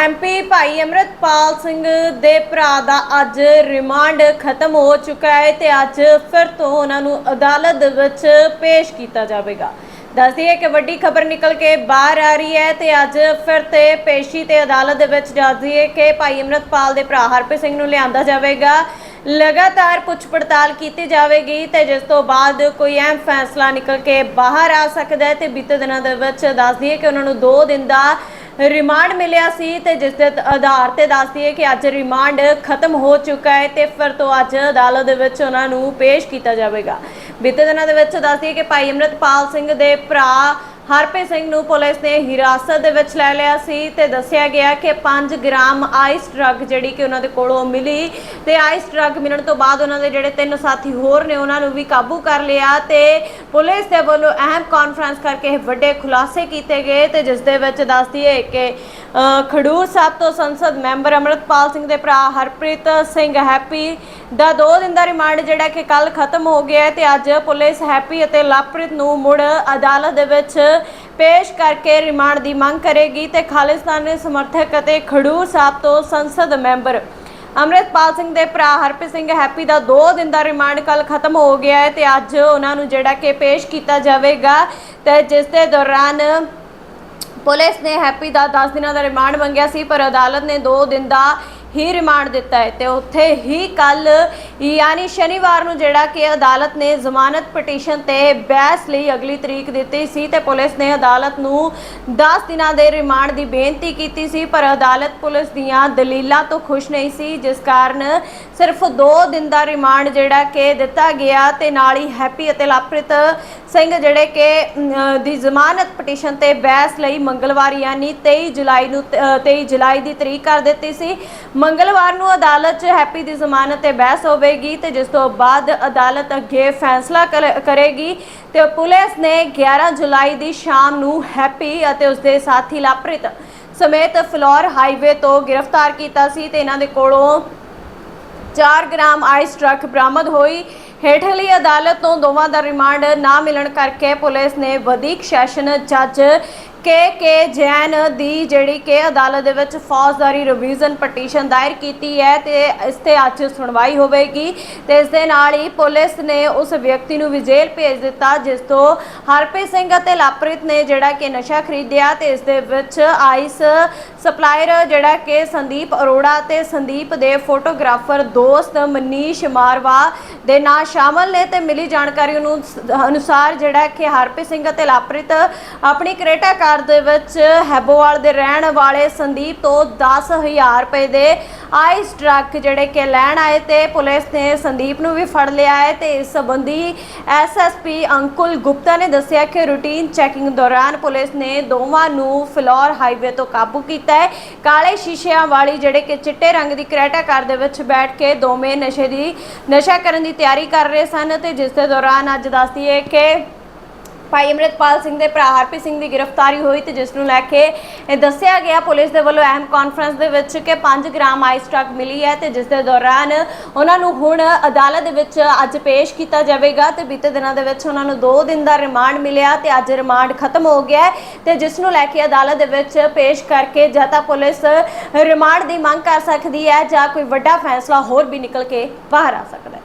MP ਭਾਈ ਅਮਰਤਪਾਲ ਸਿੰਘ ਦੇ ਭਰਾ ਦਾ ਅੱਜ ਰਿਮਾਂਡ ਖਤਮ ਹੋ ਚੁੱਕਾ ਹੈ ਤੇ ਅੱਜ ਫਿਰ ਤੋਂ ਉਹਨਾਂ ਨੂੰ ਅਦਾਲਤ ਦੇ ਵਿੱਚ ਪੇਸ਼ ਕੀਤਾ ਜਾਵੇਗਾ। ਦੱਸਦੀ ਹੈ ਕਿ ਵੱਡੀ ਖਬਰ ਨਿਕਲ ਕੇ ਬਾਹਰ ਆ ਰਹੀ ਹੈ ਤੇ ਅੱਜ ਫਿਰ ਤੇ ਪੇਸ਼ੀ ਤੇ ਅਦਾਲਤ ਦੇ ਵਿੱਚ ਦੱਸਦੀ ਹੈ ਕਿ ਭਾਈ ਅਮਰਤਪਾਲ ਦੇ ਭਰਾ ਹਰਪ੍ਰੀਤ ਸਿੰਘ ਨੂੰ ਲਿਆਂਦਾ ਜਾਵੇਗਾ। ਲਗਾਤਾਰ ਪੁੱਛ ਪੜਤਾਲ ਕੀਤੀ ਜਾਵੇਗੀ ਤੇ ਜਿਸ ਤੋਂ ਬਾਅਦ ਕੋਈ ਅਹਿਮ ਫੈਸਲਾ ਨਿਕਲ ਕੇ ਬਾਹਰ ਆ ਸਕਦਾ ਹੈ ਤੇ ਬੀਤੇ ਦਿਨਾਂ ਦੇ ਵਿੱਚ ਦੱਸਦੀ ਹੈ ਕਿ ਉਹਨਾਂ ਨੂੰ 2 ਦਿਨ ਦਾ ਰਿਮਾਂਡ ਮਿਲਿਆ ਸੀ ਤੇ ਜਿਸ ਦੇ ਆਧਾਰ ਤੇ ਦੱਸਦੀ ਹੈ ਕਿ ਅੱਜ ਰਿਮਾਂਡ ਖਤਮ ਹੋ ਚੁੱਕਾ ਹੈ ਤੇ ਫਿਰ ਤੋਂ ਅੱਜ ਅਦਾਲਤ ਦੇ ਵਿੱਚ ਉਹਨਾਂ ਨੂੰ ਪੇਸ਼ ਕੀਤਾ ਜਾਵੇਗਾ। ਬੀਤੇ ਦਿਨਾਂ ਦੇ ਵਿੱਚ ਦੱਸਦੀ ਹੈ ਕਿ ਭਾਈ ਅਮਰਤਪਾਲ ਸਿੰਘ ਦੇ ਭਰਾ ਹਰਪ੍ਰੀਤ ਸਿੰਘ ਨੂੰ ਪੁਲਿਸ ਨੇ ਹਿਰਾਸਤ ਦੇ ਵਿੱਚ ਲੈ ਲਿਆ ਸੀ ਤੇ ਦੱਸਿਆ ਗਿਆ ਕਿ 5 ਗ੍ਰਾਮ ਆਈਸ ਡਰੱਗ ਜਿਹੜੀ ਕਿ ਉਹਨਾਂ ਦੇ ਕੋਲੋਂ ਮਿਲੀ ਤੇ ਆਈਸ ਡਰੱਗ ਮਿਲਣ ਤੋਂ ਬਾਅਦ ਉਹਨਾਂ ਦੇ ਜਿਹੜੇ ਤਿੰਨ ਸਾਥੀ ਹੋਰ ਨੇ ਉਹਨਾਂ ਨੂੰ ਵੀ ਕਾਬੂ ਕਰ ਲਿਆ ਤੇ ਪੁਲਿਸ ਦੇ ਵੱਲੋਂ ਅਹਿਮ ਕਾਨਫਰੰਸ ਕਰਕੇ ਇਹ ਵੱਡੇ ਖੁਲਾਸੇ ਕੀਤੇ ਗਏ ਤੇ ਜਿਸ ਦੇ ਵਿੱਚ ਦੱਸਦੀ ਹੈ ਕਿ ਖਡੂਰ ਸਾਹਿਬ ਤੋਂ ਸੰਸਦ ਮੈਂਬਰ ਅਮਰਤਪਾਲ ਸਿੰਘ ਦੇ ਭਰਾ ਹਰਪ੍ਰੀਤ ਸਿੰਘ ਹੈਪੀ ਦਾ 2 ਦਿਨ ਦਾ ਰਿਮਾਂਡ ਜਿਹੜਾ ਕਿ ਕੱਲ ਖਤਮ ਹੋ ਗਿਆ ਹੈ ਤੇ ਅੱਜ ਪੁਲਿਸ ਹੈਪੀ ਅਤੇ ਲਵਪ੍ਰੀਤ ਨੂੰ ਮੁੜ ਅਦਾਲਤ ਦੇ ਵਿੱਚ ਪੇਸ਼ ਕਰਕੇ ਰਿਮਾਂਡ ਦੀ ਮੰਗ ਕਰੇਗੀ ਤੇ ਖਾਲਿਸਤਾਨੀ ਸਮਰਥਕ ਅਤੇ ਖਡੂਰ ਸਾਹਿਬ ਤੋਂ ਸੰਸਦ ਮੈਂਬਰ ਅਮਰਿਤਪਾਲ ਸਿੰਘ ਦੇ ਭਰਾ ਹਰਪ੍ਰੀਤ ਸਿੰਘ ਹੈਪੀ ਦਾ 2 ਦਿਨ ਦਾ ਰਿਮਾਂਡ ਕੱਲ ਖਤਮ ਹੋ ਗਿਆ ਹੈ ਤੇ ਅੱਜ ਉਹਨਾਂ ਨੂੰ ਜਿਹੜਾ ਕਿ ਪੇਸ਼ ਕੀਤਾ ਜਾਵੇਗਾ ਤੇ ਜਿਸ ਦੇ ਦੌਰਾਨ ਪੁਲਿਸ ਨੇ ਹੈਪੀ ਦਾ 10 ਦਿਨਾਂ ਦਾ ਰਿਮਾਂਡ ਮੰਗਿਆ ਸੀ, ਪਰ ਅਦਾਲਤ ਨੇ 2 ਦਿਨ ਦਾ ਹੀ ਰਿਮਾਂਡ ਦਿੱਤਾ ਹੈ ਤੇ ਉੱਥੇ ਹੀ ਕੱਲ ਯਾਨੀ ਸ਼ਨੀਵਾਰ ਨੂੰ ਜਿਹੜਾ ਕਿ ਅਦਾਲਤ ਨੇ ਜ਼ਮਾਨਤ ਪਟੀਸ਼ਨ ਤੇ ਬਹਿਸ ਲਈ ਅਗਲੀ ਤਰੀਕ ਦਿੱਤੀ ਸੀ ਤੇ ਪੁਲਿਸ ਨੇ ਅਦਾਲਤ ਨੂੰ 10 ਦਿਨਾਂ ਦੇ ਰਿਮਾਂਡ ਦੀ ਬੇਨਤੀ ਕੀਤੀ ਸੀ ਪਰ ਅਦਾਲਤ ਪੁਲਿਸ ਦੀਆਂ ਦਲੀਲਾਂ ਤੋਂ ਖੁਸ਼ ਨਹੀਂ ਸੀ ਜਿਸ ਕਾਰਨ ਸਿਰਫ 2 ਦਿਨ ਦਾ ਰਿਮਾਂਡ ਜਿਹੜਾ ਕਿ ਦਿੱਤਾ ਗਿਆ ਤੇ ਨਾਲ ਹੀ ਹੈਪੀ ਅਤੇ ਲਾਪ੍ਰਿਤ ਸਿੰਘ ਜਿਹੜੇ ਕਿ ਦੀ ਜ਼ਮਾਨਤ ਪਟੀਸ਼ਨ ਤੇ ਬਹਿਸ ਲਈ ਮੰਗਲਵਾਰ ਯਾਨੀ 23 ਜੁਲਾਈ ਨੂੰ ਅ, 23 ਜੁਲਾਈ ਦੀ ਤਰੀਕ ਕਰ ਦਿੱਤੀ ਸੀ। ਮੰਗਲਵਾਰ ਨੂੰ ਅਦਾਲਤ 'ਚ ਹੈਪੀ ਦੀ ਜ਼ਮਾਨਤ ਤੇ ਬਹਿਸ ਹੋਵੇਗੀ ਤੇ ਜਿਸ ਤੋਂ ਬਾਅਦ ਅਦਾਲਤ ਅੱਗੇ ਫੈਸਲਾ ਕਰ- ਕਰੇਗੀ ਤੇ ਪੁਲਿਸ ਨੇ 11 ਜੁਲਾਈ ਦੀ ਸ਼ਾਮ ਨੂੰ ਹੈਪੀ ਅਤੇ ਉਸਦੇ ਸਾਥੀ ਲਾਪ੍ਰਿਤ ਸਮੇਤ ਫਲੋਰ ਹਾਈਵੇ ਤੋਂ ਗ੍ਰਿਫਤਾਰ ਕੀਤਾ ਸੀ ਤੇ ਇਹਨਾਂ ਦੇ ਕੋਲੋਂ 4 ਗ੍ਰਾਮ ਆਈਸ ਟਰੱਕ ਬਰਾਮਦ ਹੋਈ। ਹੇਠਲੀ ਅਦਾਲਤ ਤੋਂ ਦੋਵਾਂ ਦਾ ਰਿਮਾਂਡ ਨਾ ਮਿਲਣ ਕਰਕੇ ਪੁਲਿਸ ਨੇ ਵਧੀਕ ਸੈਸ਼ਨ ਜੱਜ ਕੇ ਕੇ ਜੈਨ ਦੀ ਜਿਹੜੀ ਕਿ ਅਦਾਲਤ ਦੇ ਵਿੱਚ ਫੌਜਦਾਰੀ ਰਿਵੀਜ਼ਨ ਪਟੀਸ਼ਨ ਦਾਇਰ ਕੀਤੀ ਹੈ ਤੇ ਇਸ ਤੇ ਅੱਜ ਸੁਣਵਾਈ ਹੋਵੇਗੀ ਤੇ ਇਸ ਦੇ ਨਾਲ ਹੀ ਪੁਲਿਸ ਨੇ ਉਸ ਵਿਅਕਤੀ ਨੂੰ ਵੀ ਜੇਲ੍ਹ ਭੇਜ ਦਿੱਤਾ, ਜਿਸ ਤੋਂ ਹਰਪ੍ਰੀਤ ਸਿੰਘ ਅਤੇ ਲਾਪ੍ਰਿਤ ਨੇ ਜਿਹੜਾ ਕਿ ਨਸ਼ਾ ਖਰੀਦਿਆ ਤੇ ਇਸ ਦੇ ਵਿੱਚ ਆਈਸ ਸਪਲਾਇਰ ਜਿਹੜਾ ਕਿ ਸੰਦੀਪ ਅਰੋੜਾ ਤੇ ਸੰਦੀਪ ਦੇ ਫੋਟੋਗ੍ਰਾਫਰ ਦੋਸਤ ਮਨੀਸ਼ ਮਾਰਵਾ ਦੇ ਨਾਂ ਸ਼ਾਮਲ ਨੇ ਤੇ ਮਿਲੀ ਜਾਣਕਾਰੀ ਨੂੰ ਅਨੁਸਾਰ ਜਿਹੜਾ ਕਿ ਹਰਪ੍ਰੀਤ ਸਿੰਘ ਅਤੇ ਲਾਪ੍ਰਿਤ ਆਪਣੀ ਕ੍ਰੇਟਾ ਕਾਰ ਦੇ ਵਿੱਚ ਹੈਬੋਵਾਲ ਦੇ ਰਹਿਣ ਵਾਲੇ ਸੰਦੀਪ ਤੋਂ 10000 ਰੁਪਏ ਦੇ ਆਈਸ ਟਰੱਕ ਜਿਹੜੇ ਕਿ ਲੈਣ ਆਏ ਤੇ ਪੁਲਿਸ ਨੇ ਸੰਦੀਪ ਨੂੰ ਵੀ ਫੜ ਲਿਆ ਹੈ ਤੇ ਇਸ ਸੰਬੰਧੀ ਐਸਐਸਪੀ ਅੰਕੁਲ ਗੁਪਤਾ ਨੇ ਦੱਸਿਆ ਕਿ ਰੂਟੀਨ ਚੈਕਿੰਗ ਦੌਰਾਨ ਪੁਲਿਸ ਨੇ ਦੋਵਾਂ ਨੂੰ ਫਲੋਰ ਹਾਈਵੇ ਤੋਂ ਕਾਬੂ ਕੀਤਾ ਹੈ। ਕਾਲੇ ਸ਼ੀਸ਼ਿਆਂ ਵਾਲੀ ਜਿਹੜੇ ਕਿ ਚਿੱਟੇ ਰੰਗ ਦੀ ਕਰੈਟਾ ਕਾਰ ਦੇ ਵਿੱਚ ਬੈਠ ਕੇ ਦੋਵੇਂ ਨਸ਼ੇ ਦੀ, ਨਸ਼ਾ ਕਰਨ ਦੀ ਤਿਆਰੀ ਕਰ ਰਹੇ ਸਨ ਤੇ ਜਿਸ ਦੇ ਦੌਰਾਨ ਅੱਜ ਦੱਸਦੀ ਹੈ ਕਿ ਭਾਈ ਅਮਰਿਤਪਾਲ ਸਿੰਘ ਦੇ ਭਰਾ ਹਰਪ੍ਰੀਤ ਸਿੰਘ ਦੀ ਗ੍ਰਿਫਤਾਰੀ ਹੋਈ ਤੇ ਜਿਸ ਨੂੰ ਲੈ ਕੇ ਇਹ ਦੱਸਿਆ ਗਿਆ ਪੁਲਿਸ ਦੇ ਵੱਲੋਂ ਅਹਿਮ ਕਾਨਫਰੰਸ ਦੇ ਵਿੱਚ ਕਿ 5 ਗ੍ਰਾਮ ਆਈਸ ਟਰੱਕ ਮਿਲੀ ਹੈ ਤੇ ਜਿਸ ਦੇ ਦੌਰਾਨ ਉਹਨਾਂ ਨੂੰ ਹੁਣ ਅਦਾਲਤ ਦੇ ਵਿੱਚ ਅੱਜ ਪੇਸ਼ ਕੀਤਾ ਜਾਵੇਗਾ ਤੇ ਬੀਤੇ ਦਿਨਾਂ ਦੇ ਵਿੱਚ ਉਹਨਾਂ ਨੂੰ 2 ਦਿਨ ਦਾ ਰਿਮਾਂਡ ਮਿਲਿਆ ਤੇ ਅੱਜ ਰਿਮਾਂਡ ਖਤਮ ਹੋ ਗਿਆ ਹੈ ਤੇ ਜਿਸ ਨੂੰ ਲੈ ਕੇ ਅਦਾਲਤ ਦੇ ਵਿੱਚ ਪੇਸ਼ ਕਰਕੇ ਜਾਂ ਤਾਂ ਪੁਲਿਸ ਰਿਮਾਂਡ ਦੀ ਮੰਗ ਕਰ ਸਕਦੀ ਹੈ ਜਾਂ ਕੋਈ ਵੱਡਾ ਫੈਸਲਾ ਹੋਰ ਵੀ ਨਿਕਲ ਕੇ ਬਾਹਰ ਆ ਸਕਦਾ ਹੈ।